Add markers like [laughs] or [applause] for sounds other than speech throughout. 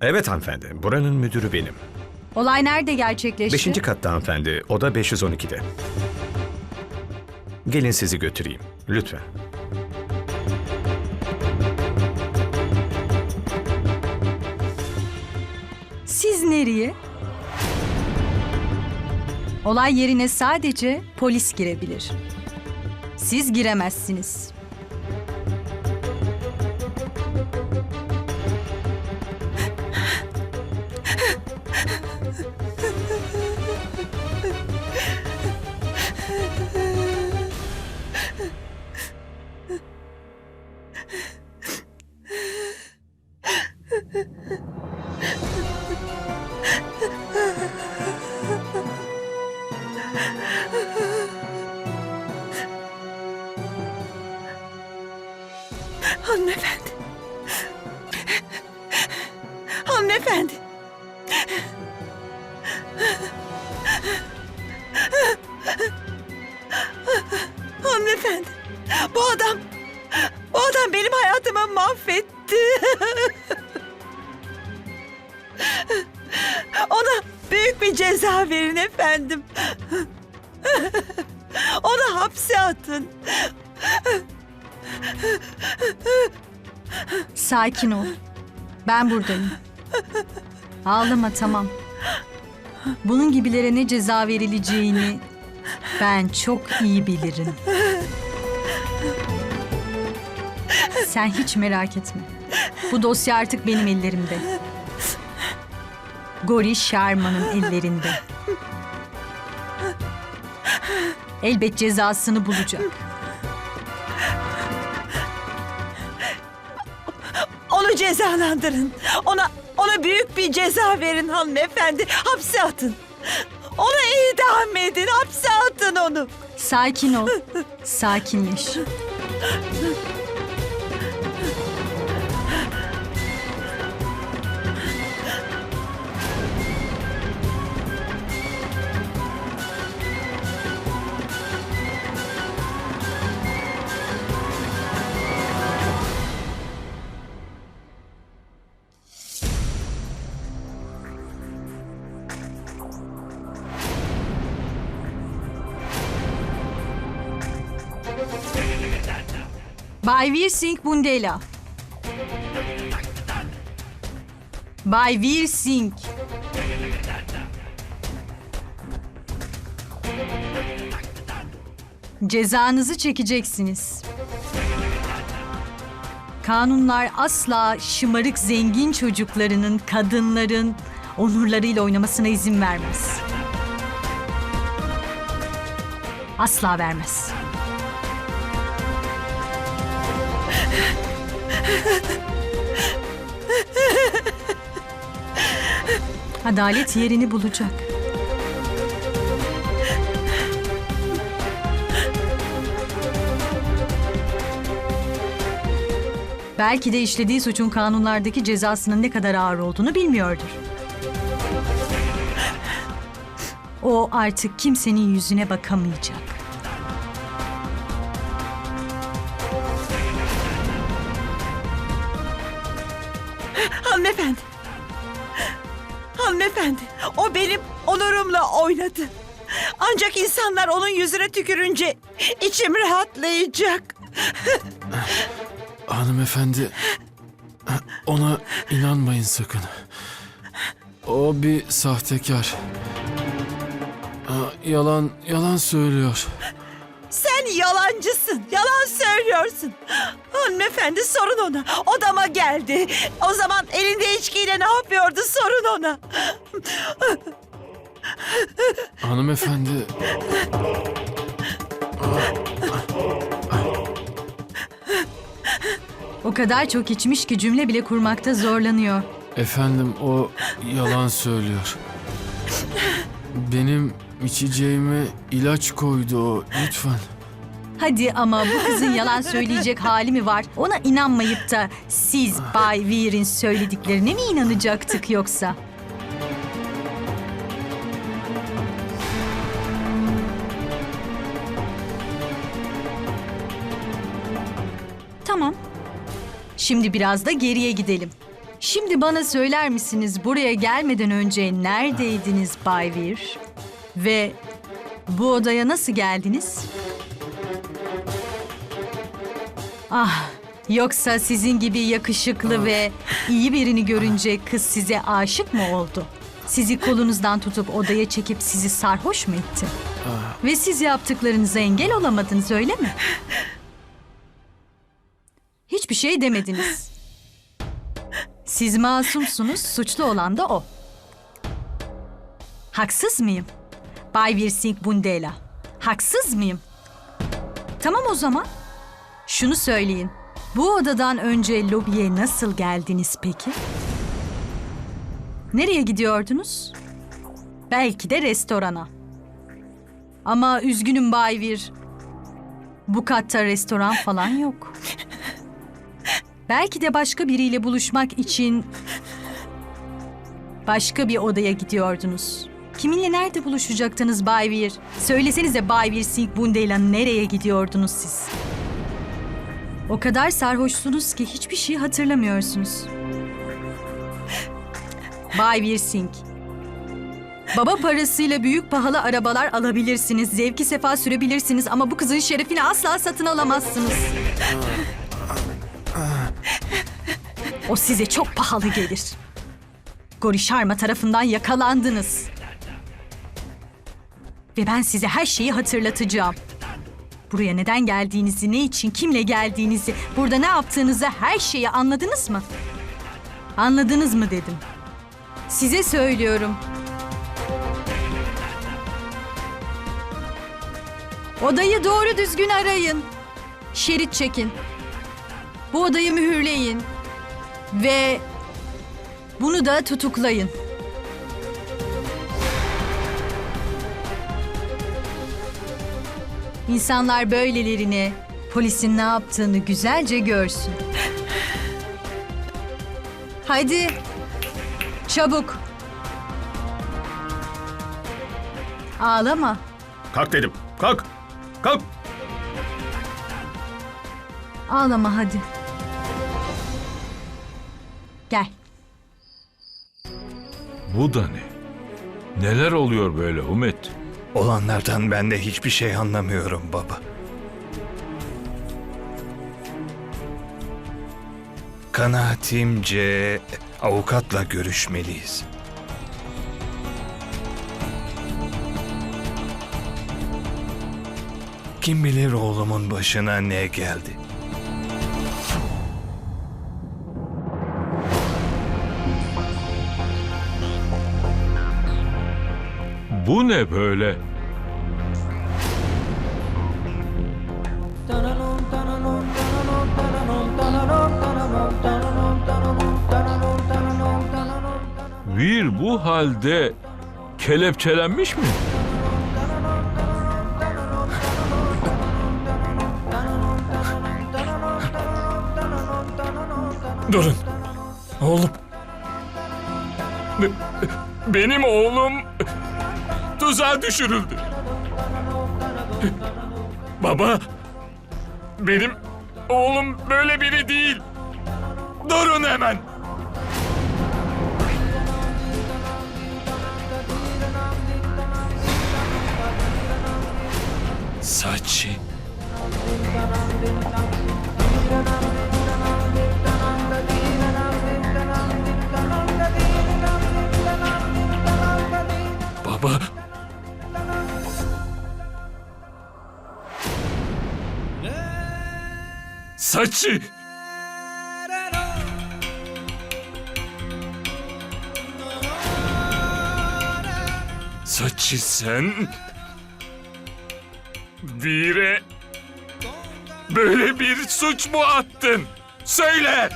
Evet hanımefendi, buranın müdürü benim. Olay nerede gerçekleşti? Beşinci katta hanımefendi, oda 512'de. Gelin sizi götüreyim, lütfen. Siz nereye? Olay yerine sadece polis girebilir. Siz giremezsiniz. Hanımefendi. Bu adam, bu adam benim hayatımı mahvetti. Ona büyük bir ceza verin efendim. Onu hapse atın. Sakin ol. Ben buradayım. Ağlama tamam. Bunun gibilere ne ceza verileceğini ben çok iyi bilirim. Sen hiç merak etme. Bu dosya artık benim ellerimde. Gori Sharma'nın ellerinde. Elbet cezasını bulacak. Onu cezalandırın. Ona ona büyük bir ceza verin hanımefendi. Hapse atın. Onu idam edin. Hapse atın onu. Sakin ol. Sakinleş. Bay Veer Singh Bundela. Bay Veer Singh. Cezanızı çekeceksiniz. Kanunlar asla şımarık zengin çocuklarının, kadınların onurlarıyla oynamasına izin vermez. Asla vermez. Adalet yerini bulacak. Belki de işlediği suçun kanunlardaki cezasının ne kadar ağır olduğunu bilmiyordur. O artık kimsenin yüzüne bakamayacak. Hanımefendi. O benim onurumla oynadı. Ancak insanlar onun yüzüne tükürünce içim rahatlayacak. [laughs] Hanımefendi, ona inanmayın sakın. O bir sahtekar. Yalan, yalan söylüyor. Yalancısın. Yalan söylüyorsun. Hanımefendi sorun ona. Odama geldi. O zaman elinde içkiyle ne yapıyordu sorun ona. Hanımefendi, O kadar çok içmiş ki cümle bile kurmakta zorlanıyor. efendim o yalan söylüyor. Benim içeceğime ilaç koydu o, lütfen. Hadi ama bu kızın yalan söyleyecek hali mi var? Ona inanmayıp da siz Bay Weir'in söylediklerine mi inanacaktık yoksa? Tamam. Şimdi biraz da geriye gidelim. Şimdi bana söyler misiniz buraya gelmeden önce neredeydiniz Bay Weir? Ve bu odaya nasıl geldiniz? Ah, yoksa sizin gibi yakışıklı ve iyi birini görünce kız size aşık mı oldu? Sizi kolunuzdan tutup odaya çekip sizi sarhoş mu etti? Ve siz yaptıklarınıza engel olamadınız öyle mi? Hiçbir şey demediniz. Siz masumsunuz, suçlu olan da o. Haksız mıyım? Bay Virsing Bundela. Haksız mıyım? Tamam o zaman. Şunu söyleyin. Bu odadan önce lobiye nasıl geldiniz peki? Nereye gidiyordunuz? Belki de restorana. Ama üzgünüm Bay Vir. Bu katta restoran falan yok. Belki de başka biriyle buluşmak için başka bir odaya gidiyordunuz. Kiminle nerede buluşacaktınız Bay Vir? Söylesenize Bay Vir Singh Bunde'yle nereye gidiyordunuz siz? O kadar sarhoşsunuz ki hiçbir şey hatırlamıyorsunuz. Bay Vir Singh. Baba parasıyla büyük pahalı arabalar alabilirsiniz, zevki sefa sürebilirsiniz ama bu kızın şerefini asla satın alamazsınız. O size çok pahalı gelir. Gori Sharma tarafından yakalandınız. Ve ben size her şeyi hatırlatacağım. Buraya neden geldiğinizi, ne için, kimle geldiğinizi, burada ne yaptığınızı her şeyi anladınız mı? Anladınız mı dedim. Size söylüyorum. Odayı doğru düzgün arayın. Şerit çekin. Bu odayı mühürleyin. Ve bunu da tutuklayın. İnsanlar böylelerini, polisin ne yaptığını güzelce görsün. Haydi. Çabuk. Ağlama. Kalk dedim. Kalk. Kalk. Ağlama hadi. Gel. Bu da ne? Neler oluyor böyle Humet? Olanlardan ben de hiçbir şey anlamıyorum baba. Kanaatimce avukatla görüşmeliyiz. Kim bilir oğlumun başına ne geldi. Bu ne böyle? Vir bu halde kelepçelenmiş mi? Durun. Oğlum. Benim oğlum tuzağa düşürüldü. Baba, benim oğlum böyle biri değil. Durun hemen. Saçı. Saçı. Saçı sen bire böyle bir suç mu attın? Söyle.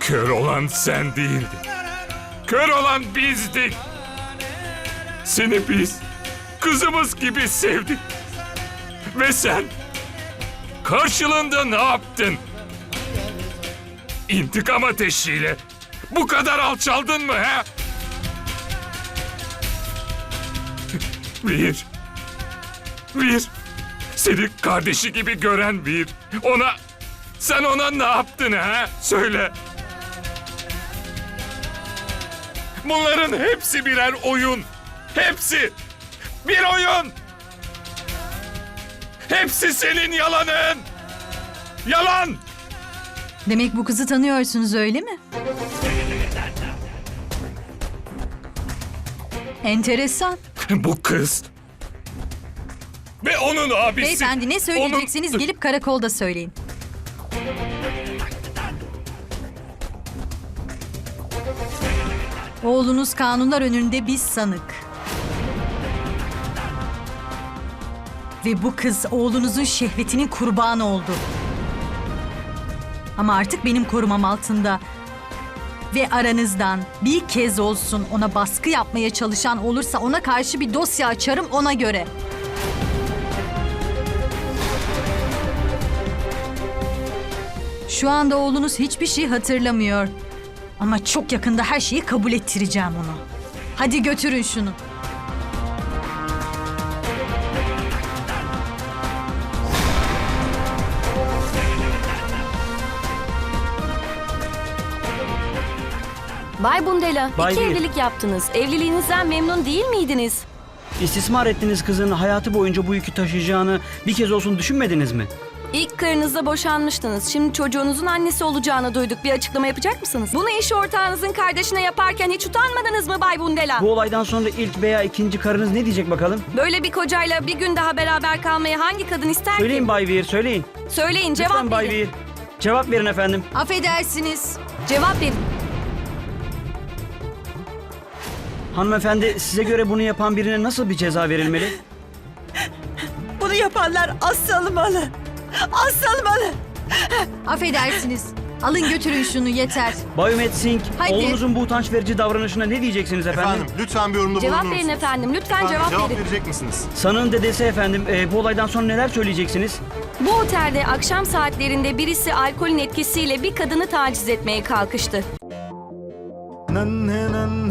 Kör olan sen değildin. Kör olan bizdik. Seni biz kızımız gibi sevdik. Ve sen karşılığında ne yaptın? İntikam ateşiyle bu kadar alçaldın mı ha? Bir. Bir. Seni kardeşi gibi gören bir. Ona Sen ona ne yaptın ha? Söyle. Bunların hepsi birer oyun. Hepsi. Bir oyun. Hepsi senin yalanın. Yalan. Demek bu kızı tanıyorsunuz öyle mi? Enteresan. Bu kız. Ve onun abisi. Beyefendi ne söyleyeceksiniz Onun- gelip karakolda söyleyin. Oğlunuz kanunlar önünde bir sanık. Ve bu kız oğlunuzun şehvetinin kurbanı oldu. Ama artık benim korumam altında. Ve aranızdan bir kez olsun ona baskı yapmaya çalışan olursa ona karşı bir dosya açarım ona göre. Şu anda oğlunuz hiçbir şey hatırlamıyor. Ama çok yakında her şeyi kabul ettireceğim onu. Hadi götürün şunu. Bay Bundela, Bay iki Bir. evlilik yaptınız. Evliliğinizden memnun değil miydiniz? İstismar ettiğiniz kızın hayatı boyunca bu yükü taşıyacağını bir kez olsun düşünmediniz mi? İlk karınızla boşanmıştınız. Şimdi çocuğunuzun annesi olacağını duyduk. Bir açıklama yapacak mısınız? Bunu iş ortağınızın kardeşine yaparken hiç utanmadınız mı Bay Bundela? Bu olaydan sonra ilk veya ikinci karınız ne diyecek bakalım? Böyle bir kocayla bir gün daha beraber kalmayı hangi kadın ister Söyleyin ki? Bay Veer, söyleyin. Söyleyin cevap Lütfen Bay verin. Veer. Cevap verin efendim. Affedersiniz. Cevap verin. Hanımefendi size göre bunu yapan birine nasıl bir ceza verilmeli? [laughs] Bunu yapanlar asılmalı. Asılmalı. Affedersiniz. Alın götürün şunu yeter. Bayomet Singh, oğlunuzun bu utanç verici davranışına ne diyeceksiniz efendim? Efendim lütfen bir yorumda Cevap verin efendim. Lütfen cevap, verin. verecek misiniz? Sanığın dedesi efendim, e, bu olaydan sonra neler söyleyeceksiniz? Bu otelde akşam saatlerinde birisi alkolün etkisiyle bir kadını taciz etmeye kalkıştı. Nan, nan,